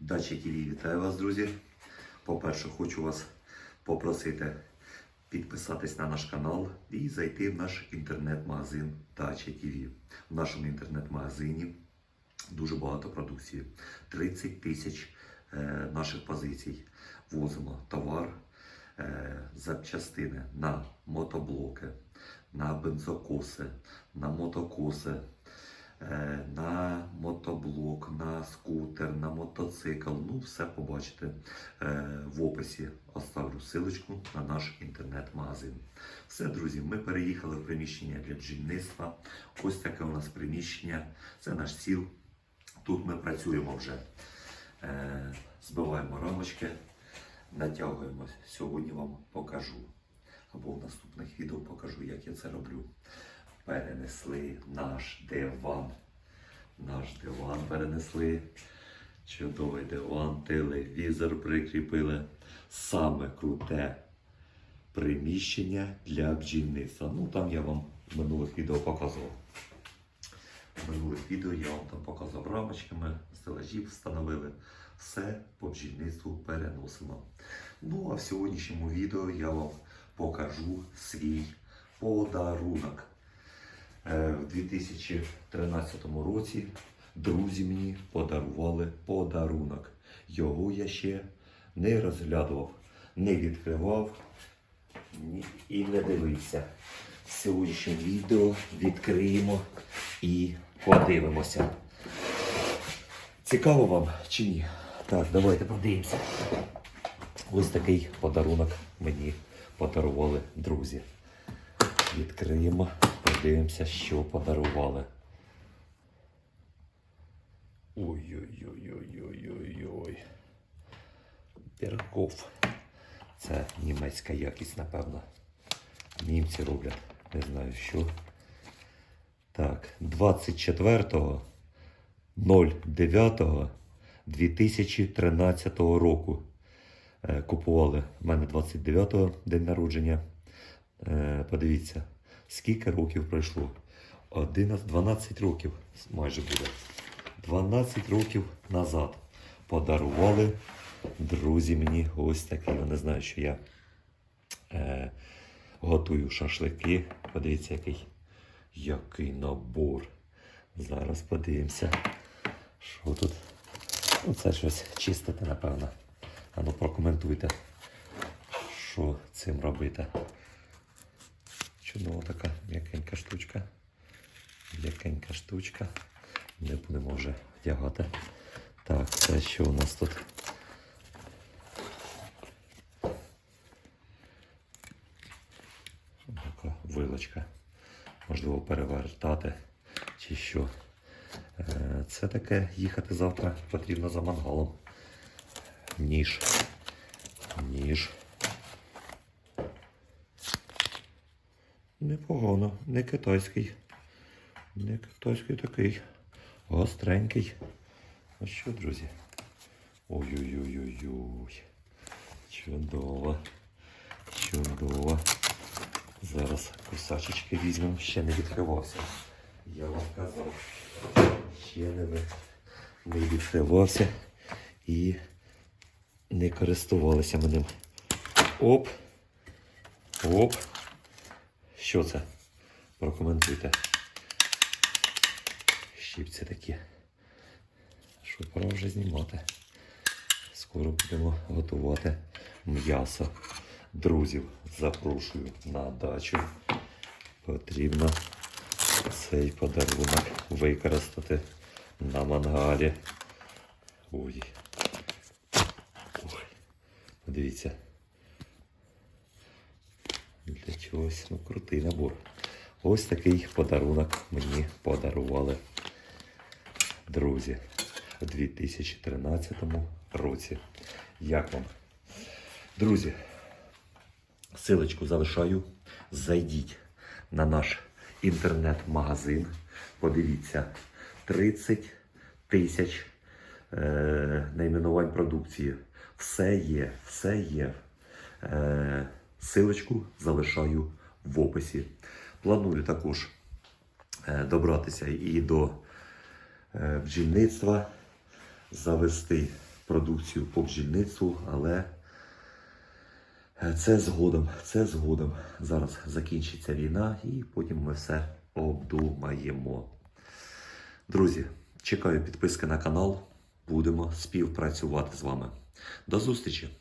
Дача ТВ вітаю вас, друзі. По-перше, хочу вас попросити підписатись на наш канал і зайти в наш інтернет-магазин Дача ТВ. В нашому інтернет-магазині дуже багато продукції. 30 тисяч е, наших позицій. Возимо товар, е, запчастини на мотоблоки, на бензокоси, на мотокоси, е, на мотоблок, на скутер, на мотоцикл. Ну, все побачите е, в описі. Оставлю силочку на наш інтернет-магазин. Все, друзі, ми переїхали в приміщення для бджільництва. Ось таке у нас приміщення. Це наш сіл. Тут ми працюємо вже. Е, збиваємо рамочки, натягуємо. Сьогодні вам покажу. Або в наступних відео покажу, як я це роблю. Перенесли наш диван. Наш диван перенесли. Чудовий диван, телевізор прикріпили. Саме круте приміщення для бджільництва. Ну там я вам в минулих відео показував. В минулих відео я вам там показав рамочками, стелажів встановили. Все по бджільництву переносимо. Ну а в сьогоднішньому відео я вам покажу свій подарунок. Е, В 2013 році друзі мені подарували. Його я ще не розглядував, не відкривав і не дивився. В сьогоднішньому відео відкриємо і подивимося. Цікаво вам чи ні? Так, давайте подивимося. Ось такий подарунок мені подарували друзі. Відкриємо, подивимося, що подарували. Ой-ой-ой-ой-ой-ой-ой. Це німецька якість, напевно. Німці роблять. Не знаю що. Так, 24 09 2013 року. Е, Купували в мене 29-го день народження. Е, Подивіться, скільки років пройшло. 11, 12 років майже буде. 12 років назад подарували друзі мені ось такий. Я не знаю, що я е, готую шашлики. Подивіться, який, який набор. Зараз подивимося, що тут. Ну, це щось чистити, напевно. А ну прокоментуйте, що цим робити. Чудова така м'якенька штучка. М'якенька штучка. Не будемо вже вдягати. Так, це що у нас тут? Така вилочка. Можливо, перевертати чи що. Е, Це таке їхати завтра потрібно за мангалом. Ніж. Ніж. Непогано, не китайський. Не китайський такий. Гостренький. Ну що, друзі? Ой-ой-ой-ой-ой. Чудово. Чудово. Зараз кусачечки візьмемо. Ще не відкривався. Я вам казав. Ще не, не відкривався і не користувалися ми ним. Оп. Оп. Що це? Прокоментуйте. Щіпці такі. Що пора вже знімати. Скоро будемо готувати м'ясо. Друзів запрошую на дачу. Потрібно цей подарунок використати на мангалі. Ой. Ой. Подивіться. Для чогось, ну, крутий набор. Ось такий подарунок мені подарували друзі у 2013 році. Як вам? Друзі, силочку залишаю. Зайдіть на наш інтернет-магазин. Подивіться, 30 тисяч е, найменувань продукції. Все є, все є. Е, силочку залишаю в описі. Планую також е, добратися і до бджільництва, завести продукцію по бджільництву, але е, це згодом, це згодом. Зараз закінчиться війна і потім ми все обдумаємо. Друзі, чекаю підписки на канал. Будемо співпрацювати з вами. До зустрічі!